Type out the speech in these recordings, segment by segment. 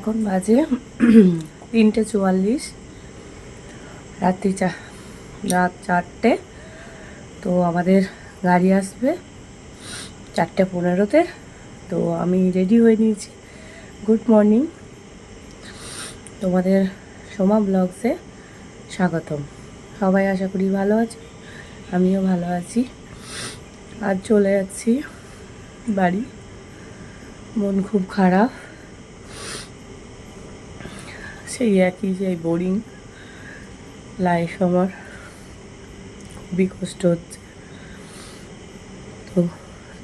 এখন বাজে তিনটে চুয়াল্লিশ, রাত্রি চা, রাত চারটে। তো আমাদের গাড়ি আসবে চারটে পনেরোতে। তো আমি রেডি হয়ে নিয়েছি। Good morning. তোমাদের সোমা ব্লগসে স্বাগতম। সবাই আশা করি ভালো আছে? আমিও ভালো আছি। আর চলে যাচ্ছি বাড়ি। মন খুব খারাপ। সেই একই সেই বোরিং লাইফ আমার। খুবই কষ্ট হচ্ছে। তো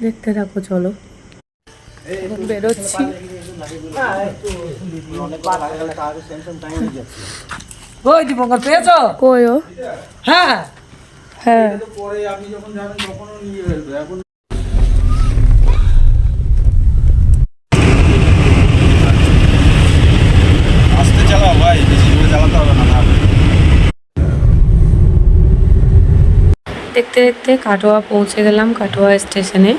দেখতে থাকো চলো। বেরোচ্ছি। ওই দীপঙ্কর পেয়েছ? কয়ও হ্যাঁ। হ্যাঁ। পরে আপনি যখন যাবেন তখনও নিয়ে ফেলবে। এখন আস্তে চালাও ভাই বেশি জোরে চালাতে হবে না না দেখতে দেখতে কাটোয়া পৌঁছে গেলাম কাটোয়া স্টেশনে।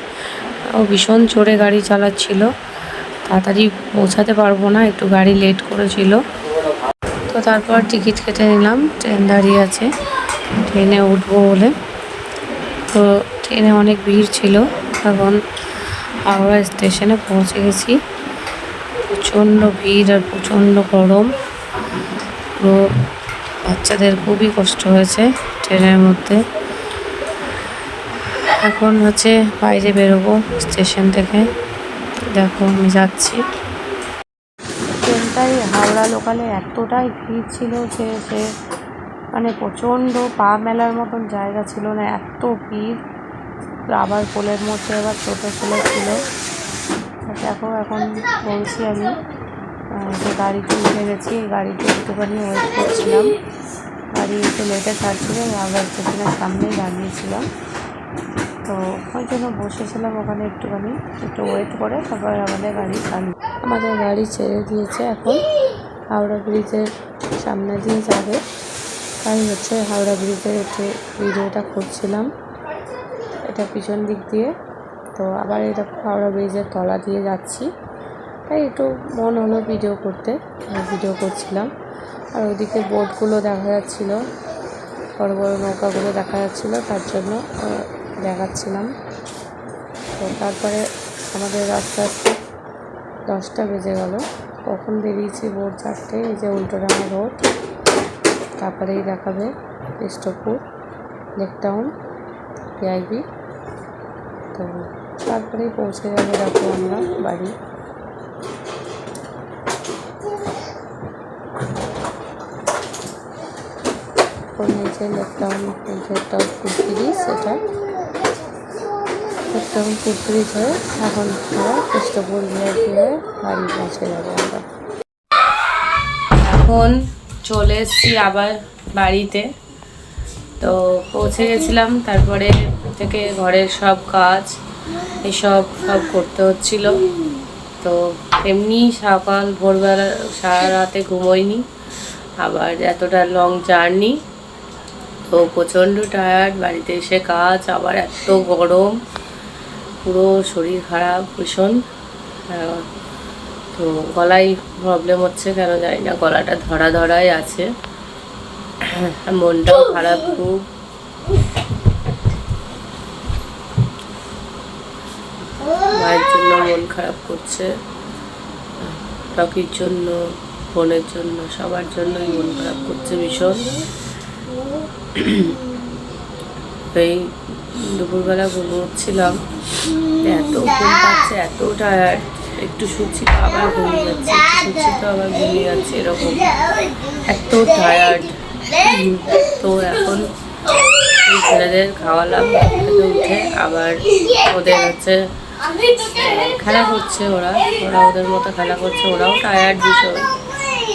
ও ভীষণ জোরে গাড়ি চালাচ্ছিল। তাড়াতাড়ি পৌঁছাতে পারব না, একটু গাড়ি লেট করেছিল। তো তারপর টিকিট কেটে নিলাম, ট্রেন দাঁড়িয়ে আছে। ট্রেনে উঠবো বলে। তো ট্রেনে অনেক ভিড় ছিল, এখন হাওড়া স্টেশনে পৌঁছে গেছি। প্রচণ্ড ভিড় আর প্রচণ্ড গরম। পুরো বাচ্চাদের খুবই কষ্ট হয়েছে ট্রেনের মধ্যে। এখন হচ্ছে বাইরে বেরোবো স্টেশন থেকে। দেখো, আমি যাচ্ছি। ট্রেনটাই হাওড়া লোকালে এতটাই ভিড় ছিল যে সে মানে প্রচণ্ড পা মেলার মতন জায়গা ছিল না, এত ভিড়। আবার পোলের মধ্যে আবার ছোটো ছেলে। ছিল দেখো, এখন বলছি আমি যে গাড়িতে উঠে গেছি গাড়িতে একটুখানি ওয়েট করছিলাম। গাড়ি একটু লেটে ছাড়ছিল হাওড়া স্টেশনের সামনেই দাঁড়িয়েছিলাম। তো ওই জন্য বসেছিলাম ওখানে একটুখানি, একটু ওয়েট করে, তারপর আমাদের গাড়ি চালু আমাদের গাড়ি ছেড়ে দিয়েছে এখন। হাওড়া ব্রিজের সামনে দিয়ে যাবে। তাই হচ্ছে হাওড়া ব্রিজের একটু ভিডিওটা করছিলাম। এটা পিছন দিক দিয়ে। তো আবার এটা হাওড়া ব্রিজের তলা দিয়ে যাচ্ছি। তাই একটু মন হলো ভিডিও করতে। ভিডিও করছিলাম। আর ওদিকে বোটগুলো দেখা যাচ্ছিল। বড় বড় নৌকাগুলো দেখা যাচ্ছিল। তার জন্য দেখাচ্ছিলাম। তো তারপরে আমাদের আস্তে আস্তে দশটা বেজে গেল। কখন বেরিয়েছি ভোর চারটে, এই যে উল্টোডাঙা রোড, তারপরেই দেখাবে কেষ্টপুর লেকটাউন পিআইবি তো তারপরেই পৌঁছে যাব দেখো আমরা বাড়ি। নিচে লেকটাউন লেকটাউন ফুটব্রিজ এটা লেকটাউন ফুটব্রিজ হয়ে এখন কেষ্টপুর ভিআইপি হয়ে বাড়ি পৌঁছে যাব আমরা। এখন চলে এসেছি আবার বাড়িতে। তো পৌঁছে গেছিলাম, তারপরে থেকে ঘরের সব কাজ, এসব সব করতে হচ্ছিল। তো এমনি সকাল, ভোরবেলা, সারা রাতে ঘুমোইনি। আবার এতটা লং জার্নি তো প্রচণ্ড টায়ার্ড বাড়িতে এসে কাজ, আবার এত গরম। পুরো শরীর খারাপ, ভীষণ। তো গলায় প্রবলেম হচ্ছে কেন জানি না, গলাটা ধরা ধরাই আছে মনটাও খারাপ খুব। মায়ের জন্য মন খারাপ করছে। টকির জন্য, বোনের জন্য, সবার জন্যই মন খারাপ করছে ভীষণ। এই দুপুরবেলা ঘুমোচ্ছিলাম। এত ঘুম পাচ্ছে, এত টায়ার্ড একটু শুচ্ছি তো আবার ঘুমিয়ে যাচ্ছে একটু শুচ্ছি তো আবার ঘুমিয়ে যাচ্ছে, এরকম। এত টায়ার্ড তো এখন ছেলেদের খাওয়ালাম উঠে আবার ওদের হচ্ছে, খেলা করছে ওরা ওরা ওদের মতো খেলা করছে, ওরাও টায়ার্ড ভীষণ।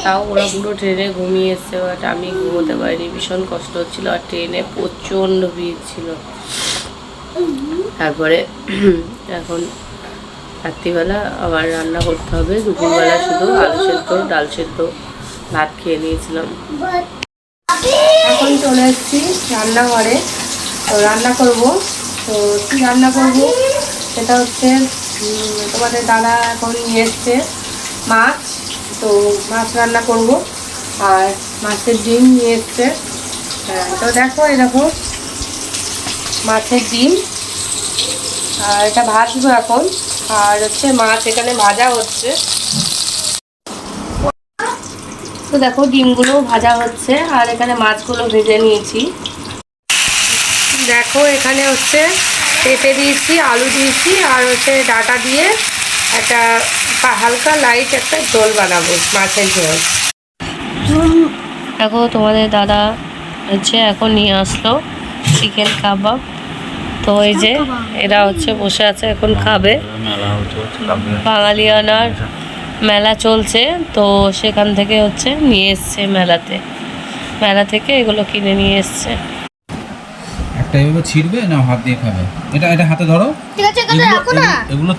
তাও ওরা পুরো ট্রেনে ঘুমিয়ে এসছে বাট আমি ঘুমোতে পারিনি, ভীষণ কষ্ট হচ্ছিল, আর ট্রেনে প্রচণ্ড ভিড় ছিল। তারপরে এখন রাত্রিবেলা আবার রান্না করতে হবে। দুপুরবেলা শুধু আলু সেদ্ধ ডাল সেদ্ধ ভাত খেয়ে নিয়েছিলাম। এখন চলে এসেছি রান্নাঘরে। তো রান্না করব। তো কী রান্না করব? সেটা হচ্ছে তোমাদের দাদা এখন নিয়ে এসছে মাছ। তো মাছ রান্না করব। আর মাছের ডিম নিয়ে এসছে। হ্যাঁ, তো দেখো এরকম মাছের ডিম। আর এটা ভাজবো এখন। আর হচ্ছে মাছ এখানে ভাজা হচ্ছে। তো দেখো ডিমগুলো ভাজা হচ্ছে। আর এখানে মাছগুলো ভেজে নিয়েছি। দেখো, এখানে হচ্ছে পেঁপে দিয়েছি, আলু দিয়েছি, আর হচ্ছে ডাটা দিয়ে একটা হালকা লাইট একটা ঝোল বানাবো, মাছের ঝোল দেখো তোমাদের দাদা হচ্ছে এখন নিয়ে আসলো। Chicken kebab. তো এই যে এরা হচ্ছে বসে আছে এখন খাবে। বাঙালিয়ানার মেলা চলছে তো সেখান থেকে হচ্ছে নিয়ে এসছে মেলাতে। মেলা থেকে এগুলো কিনে নিয়ে এসছে। একটা এভাবে ছিড়বে না হাত দিয়ে খাবে? এটা এটা হাতে ধরো। ঠিক আছে এখানে রাখো না। এগুলো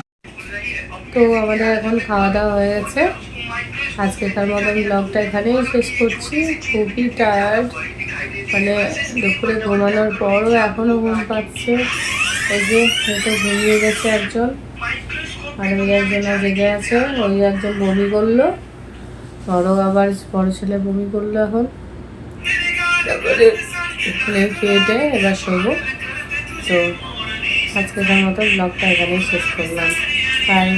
তো আমাদের এখন খাওয়া দাওয়া হয়ে গেছে। আজকেকার মতন ব্লগটা এখানেই শেষ করছি। খুবই টায়ার্ড মানে দুপুরে ঘুমানোর পরও এখনও ঘুম পাচ্ছে। এই যে হয়তো ঘুমিয়ে গেছে একজন। আর ওই একজন জেগে আছে। ওই একজন বমি করল। বড় আবার বড় ছেলে বমি করল এখন। তারপরে খেয়ে খেয়ে এবার শোবো। তো আজকেকার মতো ব্লগটা এখানেই শেষ করলাম। বাই